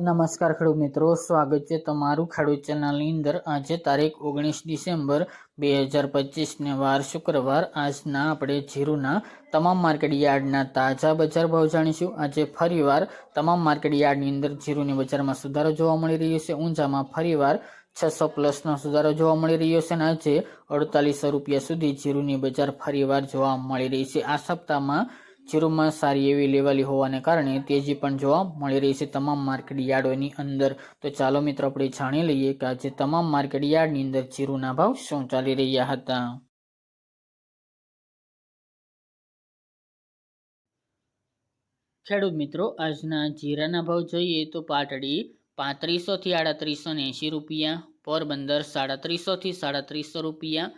નમસ્કાર ખેડૂત મિત્રો, સ્વાગત છે તમારું ખેડૂત ચેનલની અંદર. આજે તારીખ ઓગણીસ ડિસેમ્બર બે હજાર પચીસને વાર શુક્રવાર. આજના આપણે જીરુના તમામ માર્કેટ યાર્ડના તાજા બજાર ભાવ જાણીશું. આજે ફરીવાર તમામ માર્કેટ યાર્ડની અંદર જીરુની બજારમાં સુધારો જોવા મળી રહ્યો છે. ઊંઝામાં ફરીવાર છસો પ્લસનો સુધારો જોવા મળી રહ્યો છે અને આજે અડતાલીસો રૂપિયા સુધી જીરુની બજાર ફરીવાર જોવા મળી રહી છે. આ સપ્તાહમાં જીરુમાં સારી એવી લેવાલી હોવાને કારણે તેજી પણ જોવા મળી રહી છે તમામ માર્કેટ યાર્ડોની અંદર. તો ચાલો મિત્રો, આપણે જાણી લઈએ કે આજે તમામ માર્કેટ યાર્ડની અંદર જીરુના ભાવ શું ચાલી રહ્યા હતા? ખેડૂત મિત્રો, આજના જીરાના ભાવ જોઈએ તો પાટડી પાંત્રીસોથી આડત્રીસો ને એંશી રૂપિયા, પોરબંદર સાડત્રીસોથી સાડત્રીસો રૂપિયા,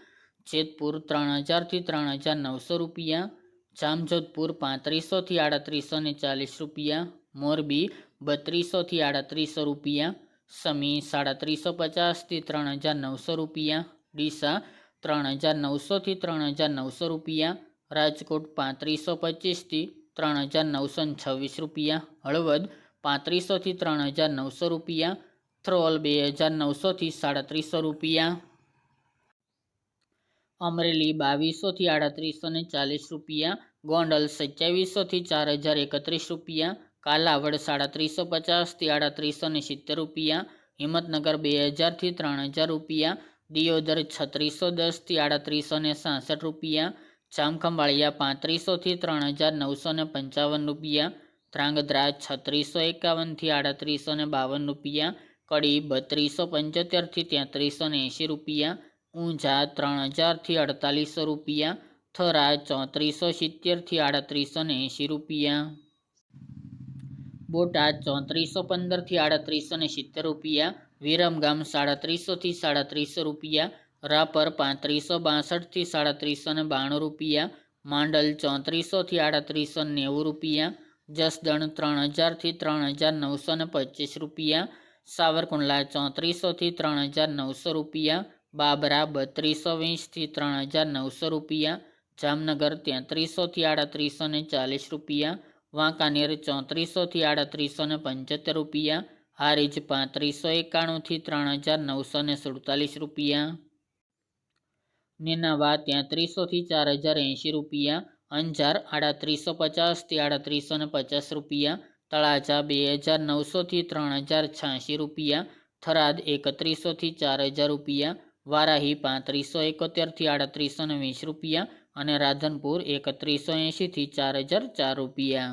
જેતપુર ત્રણ હજારથી ત્રણ હજાર નવસો રૂપિયા જામજોધપુર પાંત્રીસોથી આડત્રીસો ને ચાલીસ રૂપિયા, મોરબી બત્રીસોથી આડત્રીસો રૂપિયા, સમી સાડત્રીસો પચાસથી ત્રણ હજાર નવસો રૂપિયા, ડીસા ત્રણ હજાર નવસોથી ત્રણ હજાર નવસો રૂપિયા, રાજકોટ પાંત્રીસો પચીસથી ત્રણ હજાર નવસો છવ્વીસ રૂપિયા, હળવદ પાંત્રીસોથી ત્રણ હજાર નવસો રૂપિયા, થ્રોલ બે હજાર નવસોથી સાડત્રીસો રૂપિયા અમરેલી બાવીસોથી આડત્રીસો ને ચાલીસ રૂપિયા, ગોંડલ સત્યાવીસોથી ચાર હજાર એકત્રીસ રૂપિયા, કાલાવડ સાડત્રીસો પચાસથી આડત્રીસો ને સિત્તેર રૂપિયા, હિંમતનગર બે હજારથી ત્રણ હજાર રૂપિયા, દિયોદર છત્રીસો દસથી આડત્રીસો ને સાસઠ રૂપિયા, જામખંભાળિયા પાંત્રીસોથી ત્રણ હજાર નવસો ને પંચાવન રૂપિયા, ધ્રાંગધ્રા છત્રીસો એકાવનથી આડત્રીસો ને બાવન રૂપિયા, કડી બત્રીસો પંચોતેરથી તેત્રીસો ને એંશી રૂપિયા ઊંઝા ત્રણ હજારથી અડતાલીસો રૂપિયા થરા ચોત્રીસો સિત્તેરથી આડત્રીસો ને એંશી રૂપિયા. બોટાદ ચોત્રીસો પંદરથી આડત્રીસો ને સિત્તેર રૂપિયા, વિરમગામ સાડત્રીસોથી સાડત્રીસો રૂપિયા, રાપર પાંત્રીસો બાસઠથી સાડત્રીસો ને બાણું રૂપિયા, માંડલ ચોત્રીસોથી આડત્રીસો નેવું રૂપિયા, જસદણ ત્રણ હજારથી ત્રણ હજાર નવસો ને પચીસ રૂપિયા, સાવરકુંડલા ચોત્રીસોથી ત્રણ હજાર નવસો રૂપિયા બાબરા બત્રીસો વીસથી ત્રણ હજાર નવસો રૂપિયા, જામનગર તેત્રીસોથી આડત્રીસો ને ચાલીસ રૂપિયા, વાંકાનેર ચોત્રીસોથી આડત્રીસો ને પંચોતેર રૂપિયા, હારીજ પાંત્રીસો એકાણુંથી ત્રણ હજાર નવસો ને સુડતાલીસ રૂપિયા. નેનાવા તેત્રીસોથી ચાર હજાર એંશી રૂપિયા, અંજાર આડત્રીસો પચાસથી આડત્રીસો ને પચાસ રૂપિયા, તળાજા બે હજાર નવસોથી ત્રણ હજાર છ્યાસી રૂપિયા, થરાદ એકત્રીસોથી ચાર હજાર રૂપિયા વારાહી પાંત્રીસો એકોતેરથી આડત્રીસો ને વીસ રૂપિયા અને રાધનપુર એકત્રીસો એંશીથી ચાર હજાર ચાર રૂપિયા.